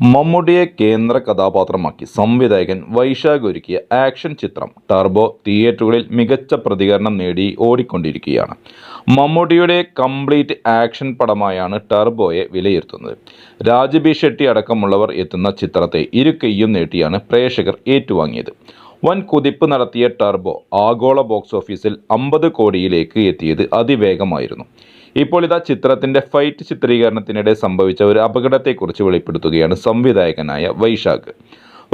മമ്മൂട്ടിയെ കേന്ദ്ര കഥാപാത്രമാക്കി സംവിധായകൻ വൈശാഖ് ഒരുക്കിയ ആക്ഷൻ ചിത്രം ടർബോ തിയേറ്ററുകളിൽ മികച്ച പ്രതികരണം നേടി ഓടിക്കൊണ്ടിരിക്കുകയാണ്. മമ്മൂട്ടിയുടെ കംപ്ലീറ്റ് ആക്ഷൻ പടമായാണ് ടർബോയെ വിലയിരുത്തുന്നത്. രാജബി ഷെട്ടി അടക്കമുള്ളവർ എത്തുന്ന ചിത്രത്തെ ഇരുകൈയും നീട്ടിയാണ് പ്രേക്ഷകർ ഏറ്റുവാങ്ങിയത്. വൻ കുതിപ്പ് നടത്തിയ ടർബോ ആഗോള ബോക്സ് ഓഫീസിൽ അമ്പത് കോടിയിലേക്ക് എത്തിയത് അതിവേഗമായിരുന്നു. ഇപ്പോൾ ഇതാ ചിത്രത്തിന്റെ ഫൈറ്റ് ചിത്രീകരണത്തിനിടെ സംഭവിച്ച ഒരു അപകടത്തെക്കുറിച്ച് വെളിപ്പെടുത്തുകയാണ് സംവിധായകനായ വൈശാഖ്.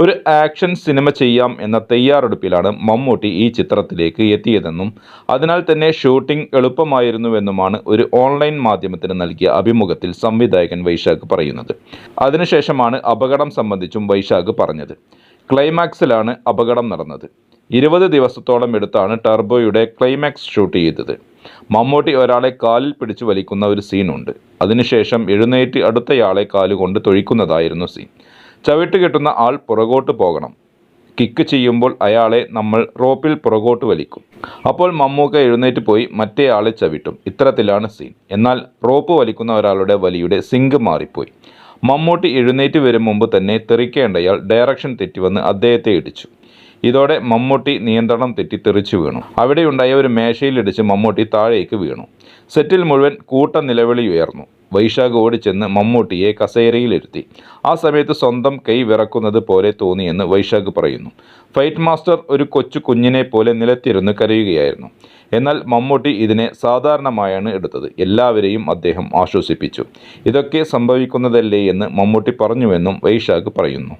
ഒരു ആക്ഷൻ സിനിമ ചെയ്യാം എന്ന തയ്യാറെടുപ്പിലാണ് മമ്മൂട്ടി ഈ ചിത്രത്തിലേക്ക് എത്തിയതെന്നും അതിനാൽ തന്നെ ഷൂട്ടിംഗ് എളുപ്പമായിരുന്നുവെന്നുമാണ് ഒരു ഓൺലൈൻ മാധ്യമത്തിന് നൽകിയ അഭിമുഖത്തിൽ സംവിധായകൻ വൈശാഖ് പറയുന്നത്. അതിനുശേഷമാണ് അപകടം സംബന്ധിച്ചും വൈശാഖ് പറഞ്ഞത്. ക്ലൈമാക്സിലാണ് അപകടം നടന്നത്. ഇരുപത് ദിവസത്തോളം എടുത്താണ് ടർബോയുടെ ക്ലൈമാക്സ് ഷൂട്ട് ചെയ്തത്. മമ്മൂട്ടി ഒരാളെ കാലിൽ പിടിച്ചു വലിക്കുന്ന ഒരു സീനുണ്ട്. അതിനുശേഷം എഴുന്നേറ്റ് അടുത്തയാളെ കാലുകൊണ്ട് തൊഴിക്കുന്നതായിരുന്നു സീൻ. ചവിട്ട് കെട്ടുന്ന ആൾ പുറകോട്ട് പോകണം. കിക്ക് ചെയ്യുമ്പോൾ അയാളെ നമ്മൾ റോപ്പിൽ പുറകോട്ട് വലിക്കും. അപ്പോൾ മമ്മൂക്ക എഴുന്നേറ്റ് പോയി മറ്റേ ആളെ ചവിട്ടും. ഇത്തരത്തിലാണ് സീൻ. എന്നാൽ റോപ്പ് വലിക്കുന്ന ഒരാളുടെ വലിയുടെ സിങ്ക് മാറിപ്പോയി. മമ്മൂട്ടി എഴുന്നേറ്റ് വരും മുമ്പ് തന്നെ തെറിക്കേണ്ടയാൾ ഡയറക്ഷൻ തെറ്റിവന്ന് അദ്ദേഹത്തെ ഇടിച്ചു. ഇതോടെ മമ്മൂട്ടി നിയന്ത്രണം തെറ്റി തെറിച്ചു വീണു. അവിടെയുണ്ടായ ഒരു മേശയിലിടിച്ച് മമ്മൂട്ടി താഴേക്ക് വീണു. സെറ്റിൽ മുഴുവൻ കൂട്ട നിലവിളി ഉയർന്നു. വൈശാഖ് ഓടിച്ചെന്ന് മമ്മൂട്ടിയെ കസേരയിലിരുത്തി. ആ സമയത്ത് സ്വന്തം കൈ വിറക്കുന്നത് പോലെ തോന്നിയെന്ന് വൈശാഖ് പറയുന്നു. ഫൈറ്റ് മാസ്റ്റർ ഒരു കൊച്ചു കുഞ്ഞിനെ പോലെ നിലത്തിരുന്ന് കരയുകയായിരുന്നു. എന്നാൽ മമ്മൂട്ടി ഇതിനെ സാധാരണമായാണ് എടുത്തത്. എല്ലാവരെയും അദ്ദേഹം ആശ്വസിപ്പിച്ചു. ഇതൊക്കെ സംഭവിക്കുന്നതല്ലേ എന്ന് മമ്മൂട്ടി പറഞ്ഞുവെന്നും വൈശാഖ് പറയുന്നു.